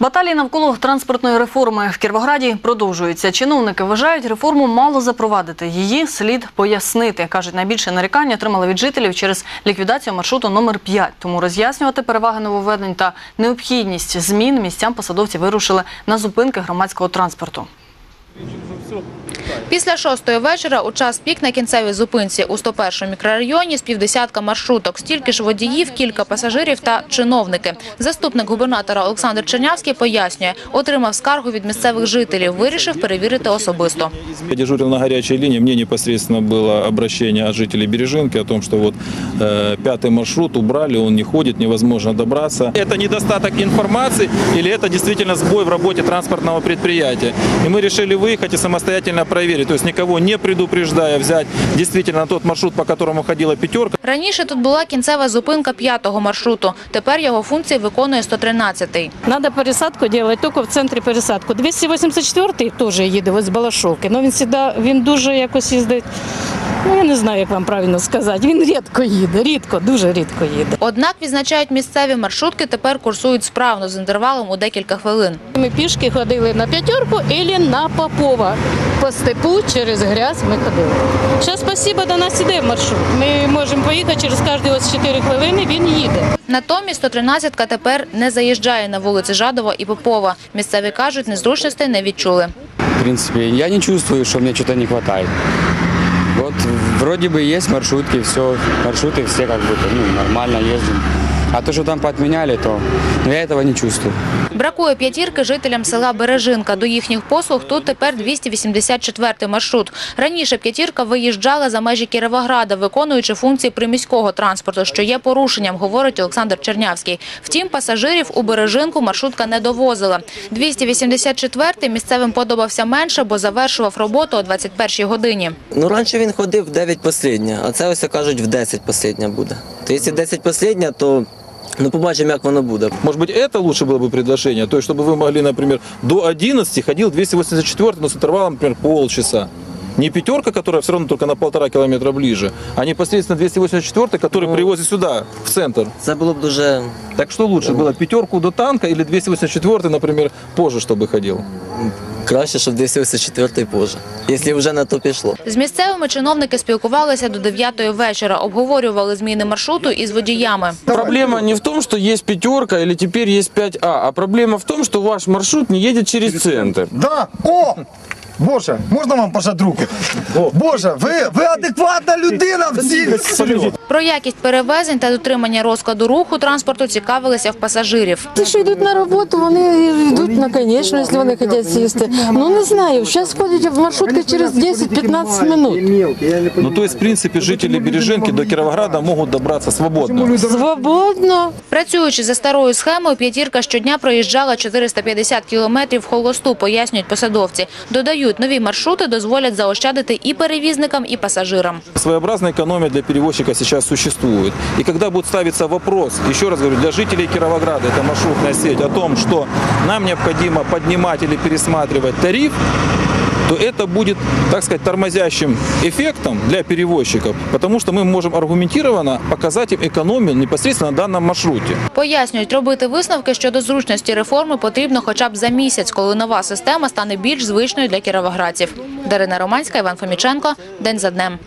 Баталії навколо транспортної реформи в Кіровограді продовжуються. Чиновники вважають, реформу мало запровадити. Її слід пояснити. Кажуть, найбільше нарікання отримали від жителів через ліквідацію маршруту номер 5. Тому роз'яснювати переваги нововведень та необхідність змін місцям посадовці вирушили на зупинки громадського транспорту Після шостої вечора у час пік на кінцевій зупинці у 101 мікрорайоні з півдесятка маршруток, стільки ж водіїв, кілька пасажирів та чиновники. Заступник губернатора Олександр Чернявський пояснює, отримав скаргу від місцевих жителів, вирішив перевірити особисто. Я дежурил на горячей линии, мне непосредственно было обращение от жителей Бережинки о том, что вот э, пятый маршрут убрали, он не ходит, невозможно добраться. Это недостаток информации или это действительно сбой в работе транспортного предприятия. И мы решили выехать и самостоятельно проверить, то есть никого не предупреждая взять действительно тот маршрут, по которому ходила пятерка. Раніше тут була кінцева зупинка п'ятого маршруту. Тепер його функції виконує 113-й. Надо пересадку робити только в центрі пересадку. 284-й теж їде ось з Балашовки, але він всегда, він дуже якось їздить. Ну, я не знаю, як вам правильно сказати. Він рідко їде, рідко, дуже рідко їде. Однак, відзначають місцеві маршрутки, тепер курсують справно з інтервалом у декілька хвилин. Ми пішки ходили на п'ятерку або на Попова. По степу через грязь ми ходили. Зараз спасибо, до нас іде маршрут. Ми можемо поїхати через кожні ось 4 хвилини, він їде. Натомість 113-ка тепер не заїжджає на вулиці Жадова і Попова. Місцеві кажуть, незручностей не відчули. В принципе, я не чувствую, что мне что-то не хватает. Вот вроде бы есть маршрутки, все, маршруты все как бы ну, нормально ездим. А то, что там поотменяли, то ну, я этого не чувствую. Бракує п'ятірки жителям села Бережинка. До їхніх послуг тут тепер 284-й маршрут. Раніше п'ятірка виїжджала за межі Кіровограда, виконуючи функції приміського транспорту, що є порушенням, говорить Олександр Чернявський. Втім, пасажирів у Бережинку маршрутка не довозила. 284-й місцевим подобався менше, бо завершував роботу о 21-й годині. Ну, раніше він ходив в 9 последня, а це ось кажуть в 10 последня буде. То якщо 10 последня, то ну побачимо, як воно буде. Может быть, это лучше было бы предложение, то есть, чтобы вы могли, например, до 11 ходил 284, но с интервалом, например, полчаса. Не пятерка, которая все равно только на полтора километра ближе, а непосредственно 284, который привозит сюда, в центр. Це було б дуже Так что лучше было, пятерку до танка или 284, например, позже, чтобы ходил? Краще, щоб 284 позже, якщо вже на то пішло. З місцевими чиновники спілкувалися до 9-ї вечора, обговорювали зміни маршруту із водіями. Проблема не в том, что есть пятерка или теперь есть 5А, а проблема в том, что ваш маршрут не едет через центр. Да, о! Боже, можна вам пожати руку? Боже, ви, ви адекватна людина в цій. Про якість перевезень та дотримання розкладу руху транспорту цікавилися в пасажирів. Ті, що йдуть на роботу, вони йдуть на конечно, якщо вони хочуть сісти. Ну не знаю, зараз ходять в маршрутки через 10-15 минут. Ну, то есть, в принципе, жители Бережинки до Кировограда могут добраться свободно. Свободно. Працюючи за старою схемою, п'ятірка щодня проїжджала 450 кілометрів в холосту, пояснюють посадовці. Додають, нові маршрути дозволять заощадити і перевізникам, і пасажирам. Своеобразная экономия для перевозчика сейчас существует. И когда будет ставиться вопрос, еще раз говорю, для жителей Кировограда, это маршрутная сеть, о том, что нам необходимо поднимать или пересматривать тариф, то это будет, так сказать, тормозящим эффектом для перевозчиков, потому что мы можем аргументированно показать им экономию непосредственно на данном маршруте. Пояснюють, робити висновки щодо зручності реформи потрібно хоча б за місяць, коли нова система стане більш звичною для кіровоградців. Дарина Романська, Іван Фоміченко. День за днем.